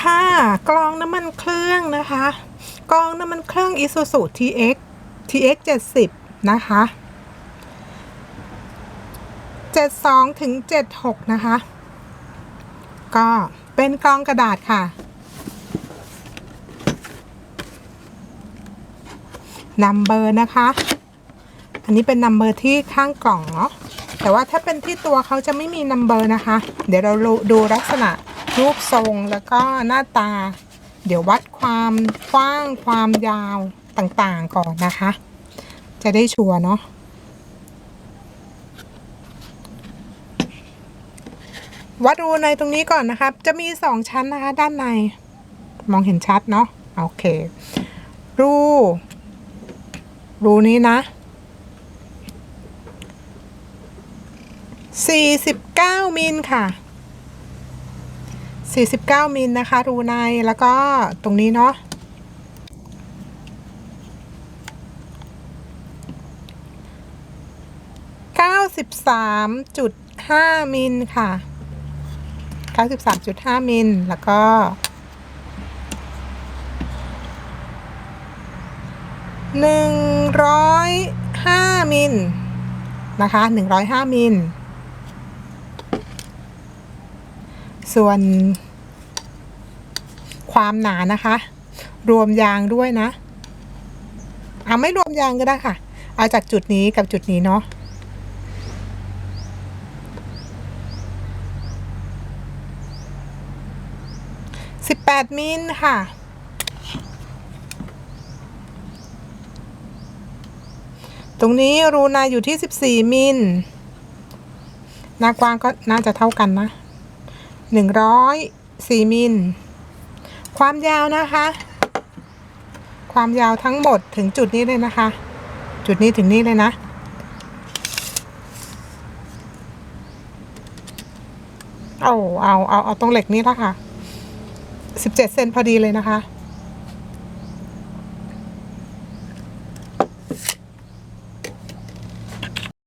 ค่ะกรองน้ำมันเครื่องนะคะกรองน้ำมันเครื่อง Isuzu TX TX 70 นะคะ 72ถึง76 นะคะ ก็เป็นกรองกระดาษค่ะนัมเบอร์นะคะ อันนี้เป็นนัมเบอร์ที่ข้างกล่องเนาะแต่ว่าถ้าเป็นที่ตัวเขาจะไม่มีนัมเบอร์นะคะ เดี๋ยวเราดูลักษณะ รูปทรงแล้วก็หน้าตา เดี๋ยววัดความกว้างความยาวต่างๆก่อนนะคะ จะได้ชัวร์เนาะวัดรูในตรงนี้ก่อนนะครับ จะมีสองชั้นนะคะ ด้านใน มองเห็นชัดเนาะโอเค รู รูนี้นะ 49 มิลค่ะ 49 มิลนะคะ รูในแล้วก็ตรงนี้เนาะ93.5มิลค่ะ93.5มิลแล้วก็หนึ่งร้อยห้ามิลนะคะหนึ่งร้อยห้ามิลส่วน ความหนานะคะ รวมยางด้วยนะเอาไม่รวมยางก็ได้ค่ะ เอาจากจุดนี้กับจุดนี้เนาะสิบแปดมิลค่ะตรงนี้รูนาอยู่ที่ 14 มิลหน้ากว้างก็น่าจะเท่ากันนะ 104 มิล ความยาวนะคะ ความยาวทั้งหมดถึงจุดนี้เลยนะคะ จุดนี้ถึงนี้เลยนะ เอาเอาเอาเอาตรงเหล็กนี้ละค่ะ17เซนพอดีเลยนะคะ